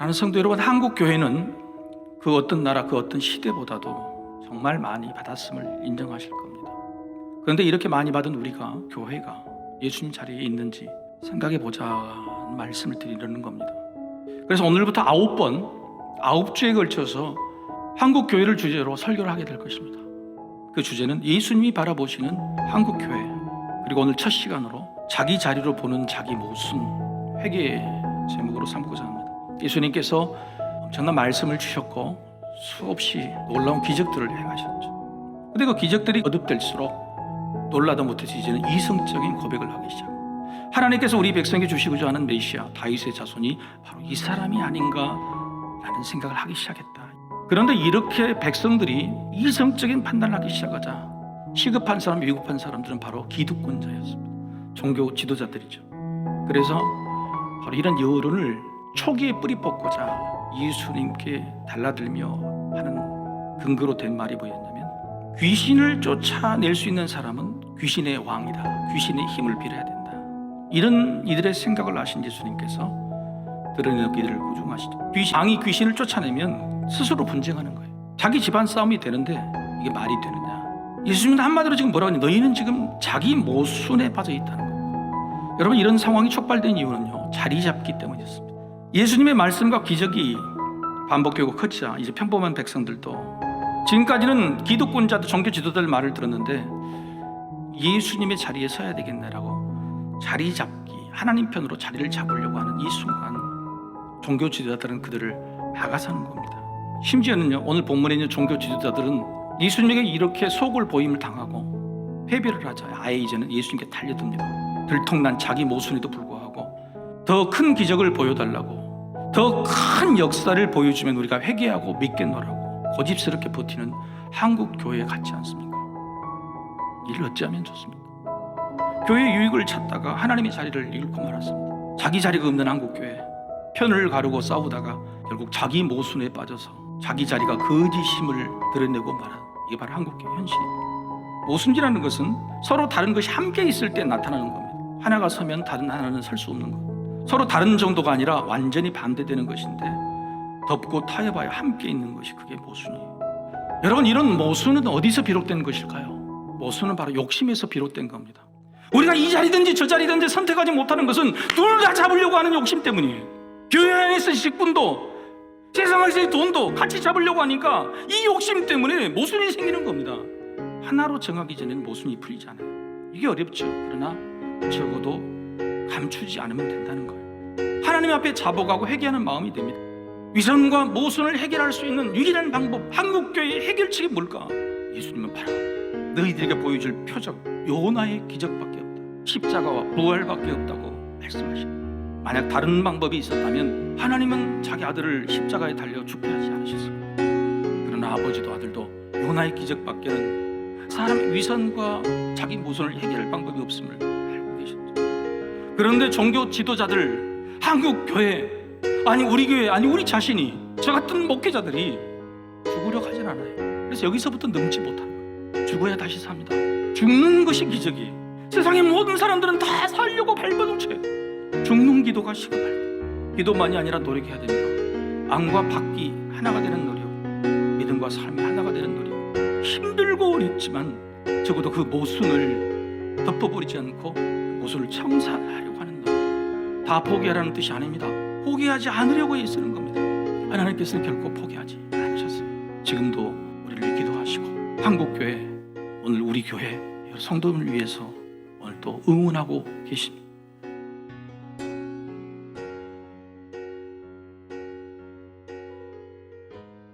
하는 성도 여러분, 한국 교회는 그 어떤 나라, 그 어떤 시대보다도 정말 많이 받았음을 인정하실 겁니다. 그런데 이렇게 많이 받은 우리가 교회가 예수님 자리에 있는지 생각해 보자는 말씀을 드리려는 겁니다. 그래서 오늘부터 아홉 번, 아홉 주에 걸쳐서 한국 교회를 주제로 설교를 하게 될 것입니다. 그 주제는 예수님이 바라보시는 한국 교회. 그리고 오늘 첫 시간으로 자기 자리로 보는 자기 모순 회개의 제목으로 삼고자 합니다. 예수님께서 엄청난 말씀을 주셨고 수없이 놀라운 기적들을 행하셨죠. 근데 그 기적들이 거듭될수록 놀라다 못해서 이제는 이성적인 고백을 하기 시작. 하나님께서 우리 백성에게 주시고자 하는 메시아 다윗의 자손이 바로 이 사람이 아닌가라는 생각을 하기 시작했다. 그런데 이렇게 백성들이 이성적인 판단을 하기 시작하자 시급한 사람, 위급한 사람들은 바로 기득권자였습니다. 종교 지도자들이죠. 그래서 바로 이런 여론을 초기에 뿌리 뽑고자 예수님께 달라들며 하는 근거로 된 말이 뭐였냐면 귀신을 쫓아낼 수 있는 사람은 귀신의 왕이다. 귀신의 힘을 빌어야 된다. 이런 이들의 생각을 아신 예수님께서 드러내는 이들을 구중하시죠. 귀신, 왕이 귀신을 쫓아내면 스스로 분쟁하는 거예요. 자기 집안 싸움이 되는데 이게 말이 되느냐? 예수님은 한마디로 지금 뭐라고 하냐? 너희는 지금 자기 모순에 빠져 있다는 거예요. 여러분 이런 상황이 촉발된 이유는요 자리 잡기 때문이었습니다. 예수님의 말씀과 기적이 반복되고 커지자 이제 평범한 백성들도 지금까지는 기독권자들 종교 지도자들 말을 들었는데 예수님의 자리에 서야 되겠네라고 자리 잡기 하나님 편으로 자리를 잡으려고 하는 이 순간 종교 지도자들은 그들을 막아서는 겁니다. 심지어는요 오늘 본문에 있는 종교 지도자들은 예수님에게 이렇게 속을 보임을 당하고 회개를 하자 아예 이제는 예수님께 달려듭니다. 들통난 자기 모순에도 불구하고 더 큰 기적을 보여달라고 더 큰 역사를 보여주면 우리가 회개하고 믿겠노라고 고집스럽게 버티는 한국 교회 같지 않습니까? 이를 어찌하면 좋습니까? 교회 유익을 찾다가 하나님의 자리를 잃고 말았습니다. 자기 자리가 없는 한국 교회 편을 가르고 싸우다가 결국 자기 모순에 빠져서 자기 자리가 거짓임을 드러내고 말한 이게 바로 한국 교회 현실입니다. 모순이라는 것은 서로 다른 것이 함께 있을 때 나타나는 겁니다. 하나가 서면 다른 하나는 설 수 없는 것. 서로 다른 정도가 아니라 완전히 반대되는 것인데 덮고 타협하여 함께 있는 것이 그게 모순이에요. 여러분 이런 모순은 어디서 비롯된 것일까요? 모순은 바로 욕심에서 비롯된 겁니다. 우리가 이 자리든지 저 자리든지 선택하지 못하는 것은 둘 다 잡으려고 하는 욕심 때문이에요. 교회 안에서 직분도 세상에서의 돈도 같이 잡으려고 하니까 이 욕심 때문에 모순이 생기는 겁니다. 하나로 정하기 전에는 모순이 풀리지 않아요. 이게 어렵죠. 그러나 적어도 감추지 않으면 된다는 거예요. 하나님 앞에 자복하고 회개하는 마음이 됩니다. 위선과 모순을 해결할 수 있는 유일한 방법, 한국교회의 해결책이 뭘까? 예수님은 바로 너희들에게 보여줄 표적, 요나의 기적밖에 없다. 십자가와 부활밖에 없다고 말씀하십니다. 만약 다른 방법이 있었다면 하나님은 자기 아들을 십자가에 달려 죽게 하지 않으셨습니다. 그러나 아버지도 아들도 요나의 기적밖에는 사람의 위선과 자기 모순을 해결할 방법이 없음을 알고 계셨죠. 그런데 종교 지도자들, 한국 교회, 아니 우리 교회, 아니 우리 자신이 저 같은 목회자들이 죽으려 하진 않아요. 그래서 여기서부터 넘지 거예요. 죽어야 다시 삽니다. 죽는 것이 기적이에요. 세상의 모든 사람들은 다 살려고 발버둥 쳐요. 죽는 기도가 시급할 때 기도만이 아니라 노력해야 됩니다. 안과 밖이 하나가 되는 노력, 믿음과 삶이 하나가 되는 노력. 힘들고 어렵지만 적어도 그 모순을 덮어버리지 않고 모순을 청산하려고 하는 노력. 다 포기하라는 뜻이 아닙니다. 포기하지 않으려고 애쓰는 겁니다. 하나님께서는 결코 포기하지 않으셨어요. 지금도 우리를 기도하시고 한국 교회 오늘 우리 교회 성도를 위해서 오늘 또 응원하고 계십니다.